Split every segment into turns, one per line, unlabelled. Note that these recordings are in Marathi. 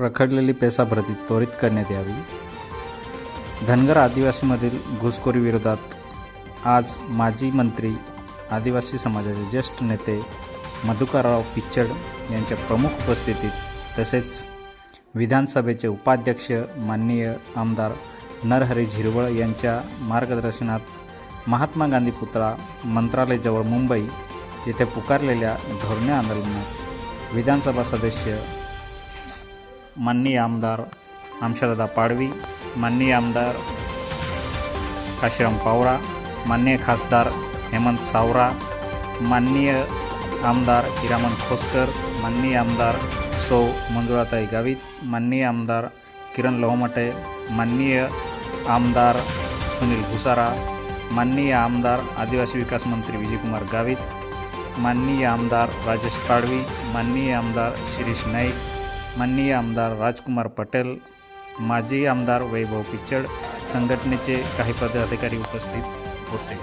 रखडलेली पेसाभरती त्वरित करण्यात यावी. धनगर आदिवासीमधील घुसखोरी विरोधात आज माजी मंत्री आदिवासी समाजाचे ज्येष्ठ नेते मधुकरराव पिच्चड यांच्या प्रमुख उपस्थितीत तसेच विधानसभेचे उपाध्यक्ष माननीय आमदार नरहरी झिरवळ यांच्या मार्गदर्शनात महात्मा गांधी पुतळा मंत्रालयजवळ मुंबई येथे पुकारलेल्या धोरणे आंदोलनात विधानसभा सदस्य माननीय आमदार आमशादादा पाडवी माननीय आमदार काशीराम पावरा माननीय खासदार हेमंत सावरा माननीय आमदार हिरामन खोसकर माननीय आमदार सौ मंजुळाताई गावित माननीय आमदार किरण लोहमटे माननीय आमदार सुनील भुसारा माननीय आमदार आदिवासी विकास मंत्री विजयकुमार गावित माननीय आमदार राजेश पाडवी माननीय आमदार शिरीष नाईक माननीय आमदार राजकुमार पटेल माजी आमदार वैभव पिच्चड संघटनेचे काही पदाधिकारी उपस्थित होते.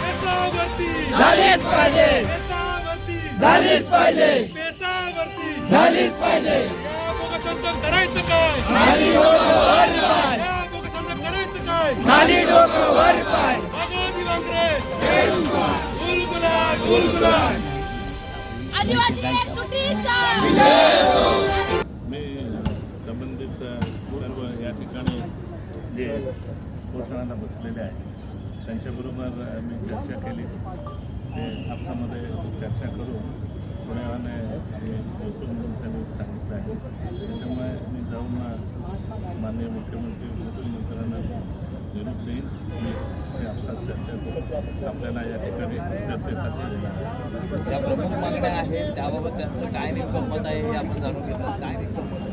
पेसावरती
झालीच पाहिजे.
पेसावरती
झालीच पाहिजे.
पेसावरती
झालीच पाहिजे.
या बोगसांचं करायचं काय
खाली डोकं वर पाय.
या बोगसांचं करायचं काय
मी संबंधित सर्व या ठिकाणी जे पोषणाला बसलेले आहे त्यांच्याबरोबर मी चर्चा केली. ते आपसामध्ये चर्चा करून थोड्या वेळाने आम्ही म्हणून त्यांनी सांगितलं आहे. त्याच्यामुळे मी जाऊन माननीय मुख्यमंत्री उपमुख्यमंत्री निरोप देईन आणि ते आपसात चर्चा करून आपल्याला या ठिकाणी चर्चेसाठी
ज्या प्रमुख मागण्या आहेत त्याबाबत त्यांचं काय नेमकं मत आहे हे आपण जाणून घेतलं. काय नेमकं मत